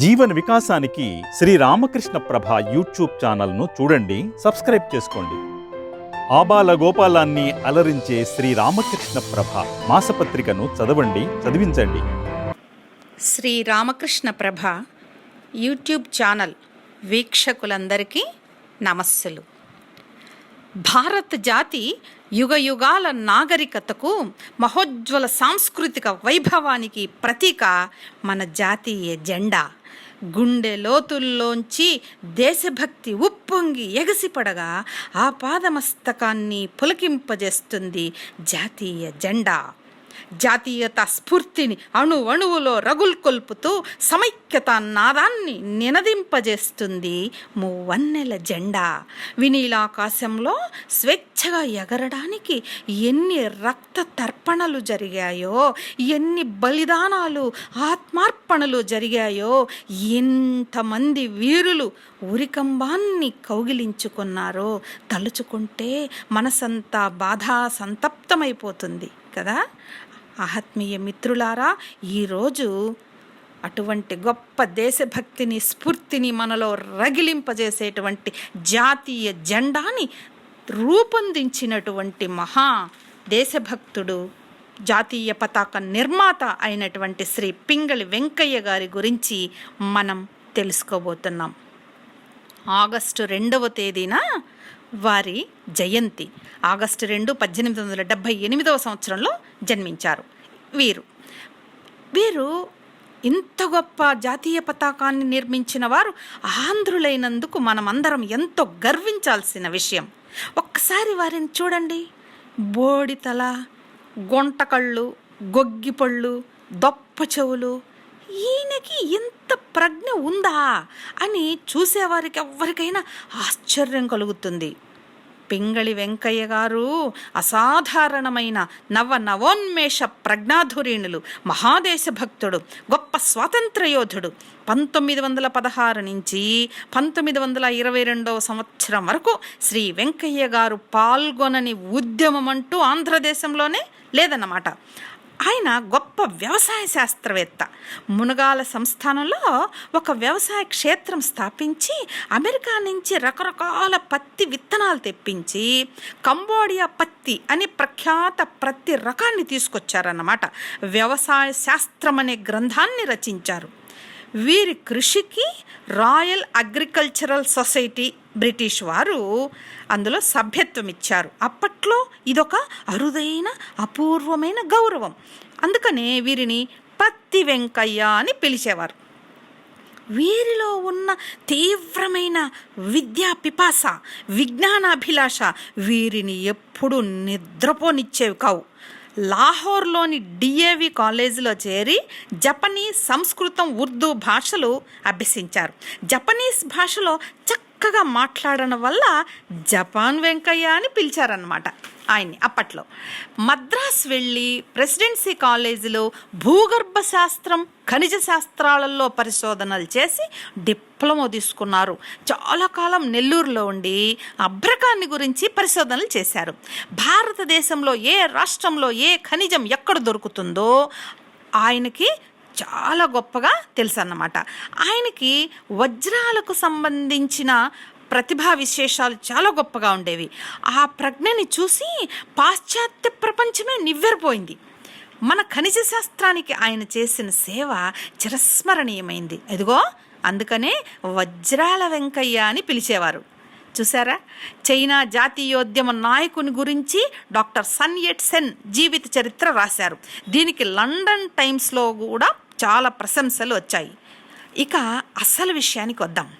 జీవన వికాసానికి శ్రీ రామకృష్ణ ప్రభ యూట్యూబ్ ఛానల్ను చూడండి సబ్స్క్రైబ్ చేసుకోండి. ఆబాల గోపాలాన్ని అలరించే శ్రీ రామకృష్ణ ప్రభ మాసపత్రికను చదవండి చదివించండి. శ్రీ రామకృష్ణ ప్రభ యూట్యూబ్ ఛానల్ వీక్షకులందరికీ నమస్సులు. భారత జాతి యుగ యుగాల నాగరికతకు మహోజ్వల సాంస్కృతిక వైభవానికి ప్రతీక మన జాతీయ జెండా. గుండె లోతుల్లోంచి దేశభక్తి ఉప్పొంగి ఎగసిపడగా ఆ పాదమస్తకాన్ని పులకింపజేస్తుంది జాతీయ జెండా. జాతీయత స్ఫూర్తిని అణు అణువులో రగుల్కొల్పుతూ సమైక్యత నాదాన్ని నినదింపజేస్తుంది మూవన్నెల జెండా. వినీలాకాశంలో స్వేచ్ఛగా ఎగరడానికి ఎన్ని రక్త తర్పణలు జరిగాయో ఎన్ని బలిదానాలు ఆత్మార్పణలు జరిగాయో ఎంతమంది వీరులు ఉరికంబాన్ని కౌగిలించుకున్నారో తలుచుకుంటే మనసంతా బాధా సంతప్తమైపోతుంది. కదా? ఆత్మీయ మిత్రులారా ఈరోజు అటువంటి గొప్ప దేశభక్తిని స్ఫూర్తిని మనలో రగిలింపజేసేటువంటి జాతీయ జెండాని రూపొందించినటువంటి మహా దేశభక్తుడు జాతీయ పతాక నిర్మాత అయినటువంటి శ్రీ పింగళి వెంకయ్య గారి గురించి మనం తెలుసుకోబోతున్నాం. ఆగస్టు రెండవ తేదీన వారి జయంతి. ఆగస్టు రెండు పద్దెనిమిది వందల డెబ్భై ఎనిమిదవ సంవత్సరంలో జన్మించారు. వీరు. వీరు ఇంత గొప్ప జాతీయ పతాకాన్ని నిర్మించిన వారు ఆంధ్రులైనందుకు మనమందరం ఎంతో గర్వించాల్సిన విషయం. ఒక్కసారి వారిని చూడండి. బోడితల గొంటకళ్ళు గొగ్గిపళ్ళు దొప్ప చెవులు ఈయనకి ఇంత ప్రజ్ఞ ఉందా అని చూసేవారికి ఎవరికైనా ఆశ్చర్యం కలుగుతుంది. పింగళి వెంకయ్య గారు అసాధారణమైన నవ నవోన్మేష ప్రజ్ఞాధురీణులు మహాదేశ భక్తుడు గొప్ప స్వాతంత్ర యోధుడు పంతొమ్మిది వందల పదహారు నుంచి పంతొమ్మిది వందల ఇరవై రెండవ సంవత్సరం వరకు శ్రీ వెంకయ్య గారు పాల్గొనని ఉద్యమం అంటూ ఆంధ్రదేశంలోనే లేదన్నమాట. ఆయన గొప్ప వ్యవసాయ శాస్త్రవేత్త. మునగాల సంస్థానంలో ఒక వ్యవసాయ క్షేత్రం స్థాపించి అమెరికా నుంచి రకరకాల పత్తి విత్తనాలు తెప్పించి కంబోడియా పత్తి అని ప్రఖ్యాత ప్రతి రకాన్ని తీసుకొచ్చారన్నమాట. వ్యవసాయ శాస్త్రం అనే గ్రంథాన్ని రచించారు. వీరి కృషికి రాయల్ అగ్రికల్చరల్ సొసైటీ బ్రిటిష్ వారు అందులో సభ్యత్వం ఇచ్చారు. అప్పట్లో ఇదొక అరుదైన అపూర్వమైన గౌరవం. అందుకనే వీరిని పత్తి వెంకయ్య అని పిలిచేవారు. వీరిలో ఉన్న తీవ్రమైన విద్యా పిపాస విజ్ఞానాభిలాష వీరిని ఎప్పుడు నిద్రపోనిచ్చేవి కావు. లాహోర్లోని డిఏవి కాలేజీలో చేరి జపనీస్ సంస్కృతం ఉర్దూ భాషలు అభ్యసించారు. జపనీస్ భాషలో చక్క చక్కగా మాట్లాడడం వల్ల జపాన్ వెంకయ్య అని పిలిచారనమాట ఆయన్ని అప్పట్లో. మద్రాస్ వెళ్ళి ప్రెసిడెన్సీ కాలేజీలో భూగర్భ శాస్త్రం ఖనిజ శాస్త్రాలలో పరిశోధనలు చేసి డిప్లొమా తీసుకున్నారు. చాలా కాలం నెల్లూరులో ఉండి అభ్రకాన్ని గురించి పరిశోధనలు చేశారు. భారతదేశంలో ఏ రాష్ట్రంలో ఏ ఖనిజం ఎక్కడ దొరుకుతుందో ఆయనకి చాలా గొప్పగా తెలుసు అన్నమాట ఆయనకి వజ్రాలకు సంబంధించిన ప్రతిభా విశేషాలు చాలా గొప్పగా ఉండేవి. ఆ ప్రజ్ఞని చూసి పాశ్చాత్య ప్రపంచమే నివ్వెరపోయింది. మన ఖనిజ శాస్త్రానికి ఆయన చేసిన సేవ చిరస్మరణీయమైంది. ఎదుగో అందుకనే వజ్రాల వెంకయ్య అని పిలిచేవారు. చూసారా? చైనా జాతీయోద్యమ నాయకుని గురించి డాక్టర్ సన్ ఎట్ సెన్ జీవిత చరిత్ర రాశారు. దీనికి లండన్ టైమ్స్లో కూడా చాలా ప్రశంసలు వచ్చాయి. ఇక అసలు విషయానికి వద్దాం.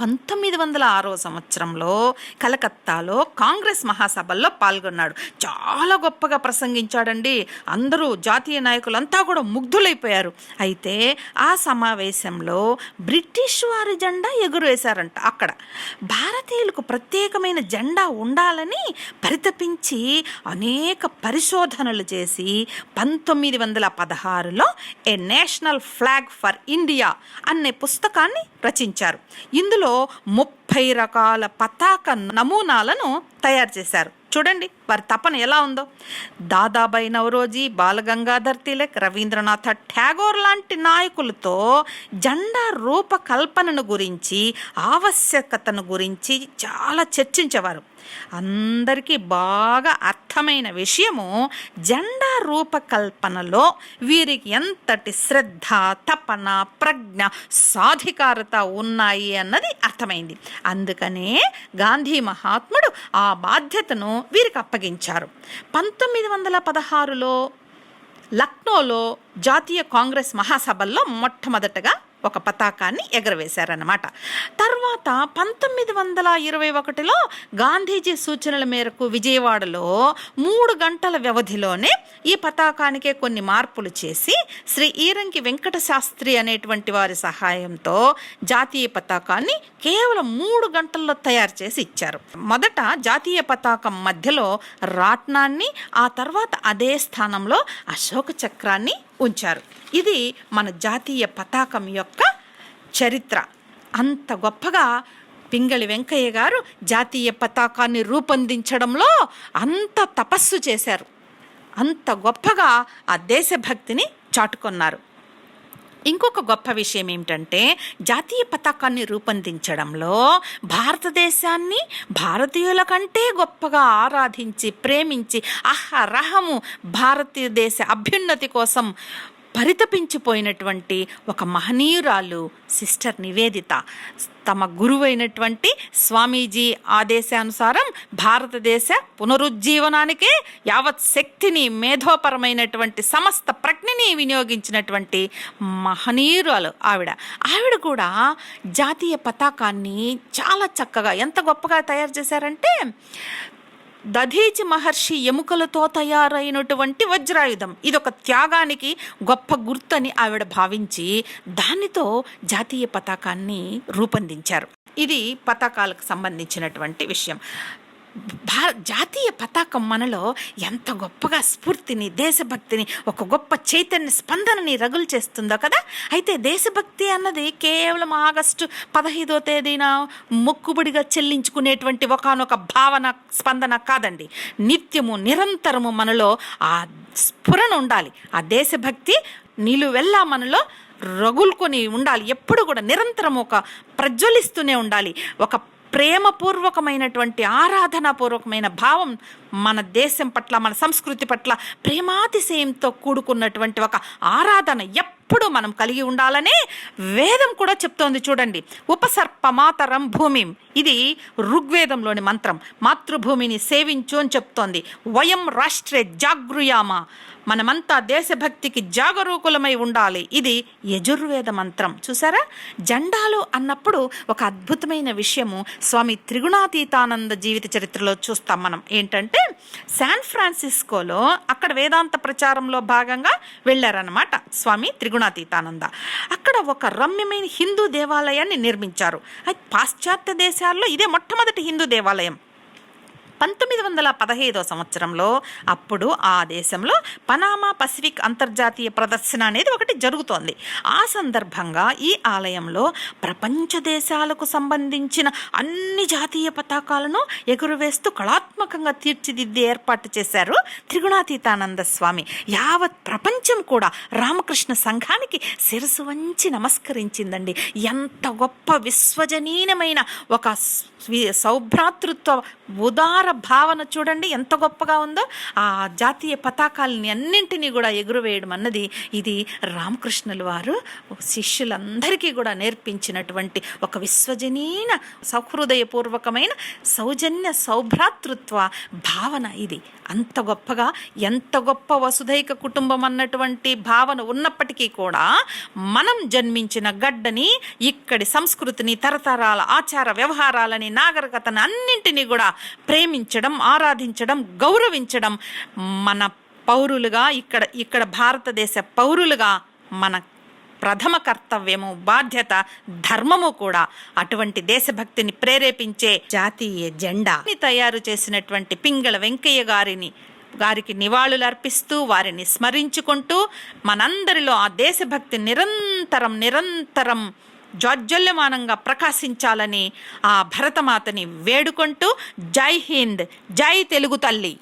పంతొమ్మిది వందల ఆరో సంవత్సరంలో కలకత్తాలో కాంగ్రెస్ మహాసభల్లో పాల్గొన్నాడు. చాలా గొప్పగా ప్రసంగించాడండి. అందరూ జాతీయ నాయకులంతా కూడా ముగ్ధులైపోయారు. అయితే ఆ సమావేశంలో బ్రిటిష్ వారి జెండా ఎగురేశారంట అక్కడ. భారతీయులకు ప్రత్యేకమైన జెండా ఉండాలని పరితపించి అనేక పరిశోధనలు చేసి పంతొమ్మిది వందల పదహారులో a national flag for India అనే పుస్తకాన్ని రచించారు. ఇందులో ముప్పై రకాల పతాక నమూనాలను తయారు చేశారు. చూడండి వారి తపన ఎలా ఉందో. దాదాబాయి నవరోజీ బాలగంగాధర్ తిలక్ రవీంద్రనాథ్ ఠాగోర్ లాంటి నాయకులతో జెండా రూపకల్పనను గురించి ఆవశ్యకతను గురించి చాలా చర్చించేవారు. అందరికీ బాగా అర్థమైన విషయము జెండా రూపకల్పనలో వీరికి ఎంతటి శ్రద్ధ తపన ప్రజ్ఞ సాధికారత ఉన్నాయి అన్నది అర్థమైంది. అందుకనే గాంధీ మహాత్ముడు ఆ బాధ్యతను వీరికి అప్పగించారు. పంతొమ్మిది వందల పదహారులో లక్నోలో జాతీయ కాంగ్రెస్ మహాసభల్లో మొట్టమొదటగా ఒక పతాకాన్ని ఎగరవేశారన్నమాట. తర్వాత పంతొమ్మిది వందల ఇరవై ఒకటిలో గాంధీజీ సూచనల మేరకు విజయవాడలో మూడు గంటల వ్యవధిలోనే ఈ పతాకానికే కొన్ని మార్పులు చేసి శ్రీ ఈరంకి వెంకట శాస్త్రి అనేటువంటి వారి సహాయంతో జాతీయ పతాకాన్ని కేవలం మూడు గంటల్లో తయారు చేసి ఇచ్చారు. మొదట జాతీయ పతాకం మధ్యలో రాట్నాన్ని ఆ తర్వాత అదే స్థానంలో అశోక చక్రాన్ని ఉంచారు. ఇది మన జాతీయ పతాకం యొక్క చరిత్ర. అంత గొప్పగా పింగళి వెంకయ్య గారు జాతీయ పతాకాన్ని రూపొందించడంలో అంత తపస్సు చేశారు. అంత గొప్పగా ఆ దేశభక్తిని చాటుకున్నారు. ఇంకొక గొప్ప విషయం ఏమిటంటే జాతీయ పతాకాన్ని రూపొందించడంలో భారతదేశాన్ని భారతీయుల కంటే గొప్పగా ఆరాధించి ప్రేమించి అహరహము దేశ అభ్యున్నతి కోసం పరితపించిపోయినటువంటి ఒక మహనీయురాలు సిస్టర్ నివేదిత. తమ గురువైనటువంటి స్వామీజీ ఆదేశానుసారం భారతదేశ పునరుజ్జీవనానికే యావత్ శక్తిని మేధోపరమైనటువంటి సమస్త ప్రజ్ఞని వినియోగించినటువంటి మహనీయురాలు ఆవిడ. ఆవిడ కూడా జాతీయ పతాకాన్ని చాలా చక్కగా ఎంత గొప్పగా తయారు చేశారంటే దధీచి మహర్షి ఎముకలతో తయారైనటువంటి వజ్రాయుధం. ఇది ఒక త్యాగానికి గొప్ప గుర్తని ఆవిడ భావించి దానితో జాతీయ పతాకాన్ని రూపొందించారు. ఇది పతాకాలకు సంబంధించినటువంటి విషయం. భా జాతీయ పతాకం మనలో ఎంత గొప్పగా స్ఫూర్తిని దేశభక్తిని ఒక గొప్ప చైతన్య స్పందనని రగులు చేస్తుందో కదా? అయితే దేశభక్తి అన్నది కేవలం ఆగస్టు పదహైదో తేదీన మొక్కుబడిగా చెల్లించుకునేటువంటి ఒకనొక భావన స్పందన కాదండి. నిత్యము నిరంతరము మనలో ఆ స్ఫురణ ఉండాలి. ఆ దేశభక్తి నిలువెల్లా మనలో రగులుకొని ఉండాలి. ఎప్పుడు కూడా నిరంతరం ఒక ప్రజ్వలిస్తూనే ఉండాలి. ఒక ప్రేమపూర్వకమైనటువంటి ఆరాధనాపూర్వకమైన భావం మన దేశం పట్ల మన సంస్కృతి పట్ల ప్రేమాతిశయంతో కూడుకున్నటువంటి ఒక ఆరాధన ఎప్పుడు మనం కలిగి ఉండాలనే వేదం కూడా చెప్తోంది చూడండి. ఉపసర్ప మాతరం ఇది ఋగ్వేదంలోని మంత్రం. మాతృభూమిని సేవించు అని చెప్తోంది. వయం రాష్ట్రే జాగృయామ. మనమంతా దేశభక్తికి జాగరూకులమై ఉండాలి. ఇది యజుర్వేద మంత్రం. చూసారా? జెండాలు అన్నప్పుడు ఒక అద్భుతమైన విషయము స్వామి త్రిగుణాతీతానంద జీవిత చరిత్రలో చూస్తాం మనం. ఏంటంటే శాన్ ఫ్రాన్సిస్కోలో అక్కడ వేదాంత ప్రచారంలో భాగంగా వెళ్ళారన్నమాట స్వామి త్రిగుణాతీతానంద. అక్కడ ఒక రమ్యమైన హిందూ దేవాలయాన్ని నిర్మించారు. పాశ్చాత్య దేశాల్లో ఇదే మొట్టమొదటి హిందూ దేవాలయం. పంతొమ్మిది వందల పదహైదో సంవత్సరంలో అప్పుడు ఆ దేశంలో పనామా పసిఫిక్ అంతర్జాతీయ ప్రదర్శన అనేది ఒకటి జరుగుతోంది. ఆ సందర్భంగా ఈ ఆలయంలో ప్రపంచ దేశాలకు సంబంధించిన అన్ని జాతీయ పతాకాలను ఎగురవేస్తూ కళాత్మకంగా తీర్చిదిద్ది ఏర్పాటు చేశారు త్రిగుణాతీతానంద స్వామి. యావత్ ప్రపంచం కూడా రామకృష్ణ సంఘానికి శిరసు వంచి నమస్కరించిందండి. ఎంత గొప్ప విశ్వజనీయమైన ఒక సౌభ్రాతృత్వ ఉదార భావన చూడండి ఎంత గొప్పగా ఉందో. ఆ జాతీయ పతాకాలని అన్నింటినీ కూడా ఎగురవేయడం అన్నది ఇది రామకృష్ణుల వారు శిష్యులందరికీ కూడా నేర్పించినటువంటి ఒక విశ్వజనీన సౌహృదయపూర్వకమైన సౌజన్య సౌభ్రాతృత్వ భావన ఇది. అంత గొప్పగా ఎంత గొప్ప వసుధైక కుటుంబం అన్నటువంటి భావన ఉన్నప్పటికీ కూడా మనం జన్మించిన గడ్డని ఇక్కడి సంస్కృతిని తరతరాల ఆచార వ్యవహారాలని నాగరికతను అన్నింటినీ కూడా ప్రేమించడం ఆరాధించడం గౌరవించడం మన పౌరులుగా ఇక్కడ ఇక్కడ భారతదేశ పౌరులుగా మన ప్రథమ కర్తవ్యము బాధ్యత ధర్మము కూడా అటువంటి దేశభక్తిని ప్రేరేపించే జాతీయ జెండా. తయారు చేసినటువంటి పింగళ వెంకయ్య గారిని గారికి నివాళులు అర్పిస్తూ వారిని స్మరించుకుంటూ మనందరిలో ఆ దేశభక్తి నిరంతరం నిరంతరం జాజ్వల్యమానంగా ప్రకాశించాలని ఆ భరతమాతని వేడుకుంటూ జై హింద్ జై తెలుగు తల్లి.